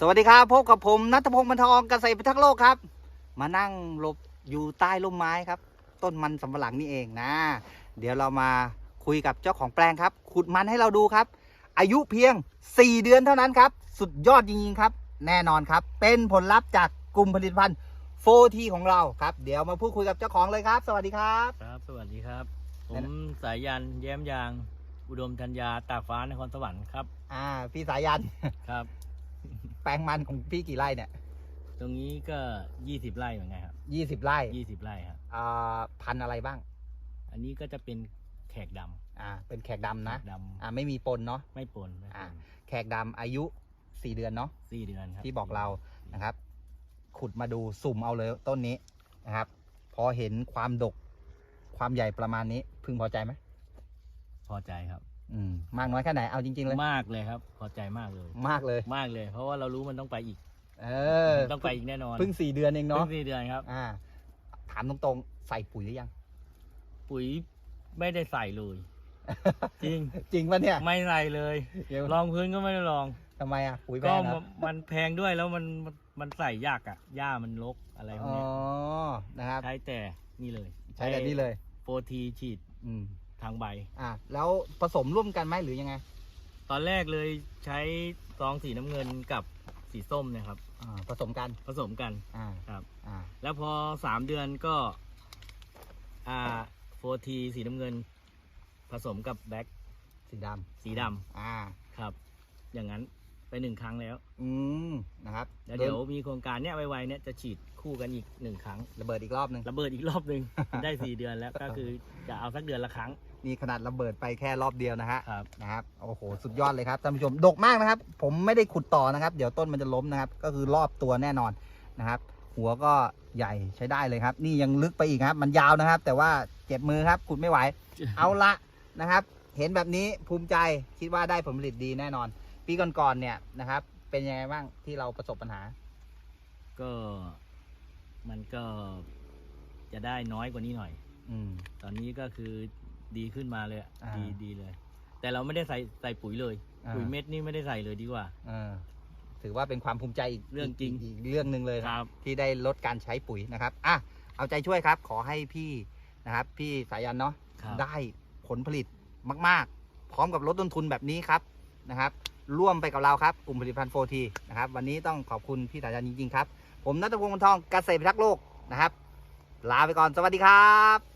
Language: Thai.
สวัสดีครับพบกับผมนัทพงศ์บรรทองเกษตรพิทักษ์โลกครับ มานั่งหลบอยู่ใต้ร่มไม้ครับ ต้นมันสำปะหลังนี่เองนะ เดี๋ยวเรามาคุยกับเจ้าของแปลงครับ ขุดมันให้เราดูครับ อายุเพียง 4 เดือนเท่านั้นครับ สุดยอดจริงๆครับ แน่นอนครับ เป็นผลลัพธ์จากกลุ่มผลิตภัณฑ์โฟทีของเราครับ เดี๋ยวมาพูดคุยกับเจ้าของเลยครับ สวัสดีครับ ครับ สวัสดีครับผแนะมนสายยันแย้มยาง อุดมธัญญาตากฟ้านครสวรรค์ครับ อ่าพี่สายันครับ แปลงมันของพี่กี่ไร่เนี่ยตรงนี้ก็20ไร่เหมือนไงครับ20ไร่20ไร่ครับอ่าพันธุ์อะไรบ้าง อันนี้ก็จะเป็นแขกดำอ่าเป็นแขกดำนะแขกดอ่าไม่มีปนเนาะำไม่ปนไม่ปอ่านแขกดำอายุ4เดือนเนาะ สี่เดือนครับที่บอกเรานะครับ ขุดมาดูสุ่มเอาเลยต้นนี้นะครับ พอเห็นความดก ความใหญ่ประมาณนี้พึงพอใจไหมพอใจครับ อืมมากน้อยแค่ไหนเอาจริงๆเลย มากเลยครับ พอใจมากเลย มากเลย มากเลย เพราะว่าเรารู้มันต้องไปอีก เออต้องไปอีกแน่นอนเพิ่งสี่เดือนเองเพิ่เนาะงสี่เดือนครับ อ่า ถามตรงๆ ใส่ปุ๋ยหรือยัง ปุ๋ยไม่ได้ใส่เลย จริง จริงปะเนี่ย ไม่ใส่เลยเดี๋ยวลองพื้นก็ไม่ได้ลองทำไมอะปุ๋ยแพก็งเหรอมันแพงด้วยแล้วมันมันมันใส่ยากอะหญ้ามันรกอะไรพวกอ๋อเนี้ยนะครับใช้แต่นี่เลย ใช้แบบนี้เลยโฟทีฉีด อืม ทางใบ อ่าแล้วผสมร่วมกันไหมหรือยังไงตอนแรกเลยใช้ซองสีน้ำเงินกับสีส้มเนะครับ อ่าผสมกันผสมกัน อ่าครับ อ่าแล้วพอสามเดือนก็ อ่าโฟทีสีน้ำเงิน ผสมกับแบ็คสีดสีดำำอ่า ครับ อย่างนั้น ไปหนึ่งครั้งแล้ว อืมนะครับแล้วเดี๋ยวมีโครงการเนี้ยไวๆเนี้ยจะฉีดคู่กันอีกหนึ่งครั้ง ระเบิดอีกรอบหนึ่งระเบิดอีกรอบหนึ่งได้สี่เดือนแล้วก็คือจะเอาสักเดือนละครั้งนี่ขนาดระเบิดไปแค่รอบเดียวนะฮะครับนะครับโอ้โหสุดยอดเลยครับท่านผู้ชมดกมากนะครับ ผมไม่ได้ขุดต่อนะครับ เดี๋ยวต้นมันจะล้มนะครับ ก็คือรอบตัวแน่นอนนะครับ หัวก็ใหญ่ใช้ได้เลยครับ นี่ยังลึกไปอีกครับ มันยาวนะครับ แต่ว่าเจ็บมือครับขุดไม่ไหว เอาละนะครับ เห็นแบบนี้ภูมิใจคิดว่าได้ผลผลิตดีแน่นอน ปีก่อนๆเนี่ยนะครับ เป็นยังไงบ้างที่เราประสบปัญหา ก็มันก็จะได้น้อยกว่านี้หน่อย อืม ตอนนี้ก็คือดีขึ้นมาเลยอะอ่าดีดีเลย แต่เราไม่ได้ใส่ใส่ปุ๋ยเลย อ่า ปุ๋ยเม็ดนี่ไม่ได้ใส่เลยดีกว่า เออถือว่าเป็นความภูมิใจอีกเรื่องจริงกกเรื่องหนึ่งเลยคนะรับ ที่ได้ลดการใช้ปุ๋ยนะครับอะเอาใจช่วยครับ ขอให้พี่นะครับ พี่สายันเนาะครับ ได้ผลผลิตมาก ๆ พร้อมกับลดต้นทุนแบบนี้ครับนะครับ ร่วมไปกับเราครับกลุ่มผลิตภัณฑ์โฟทีนะครับวันนี้ต้องขอบคุณพี่สายันจริงๆครับ ผมนัทพงศ์มนทองเกษตรพิทักษ์โลกนะครับ ลาไปก่อนสวัสดีครับ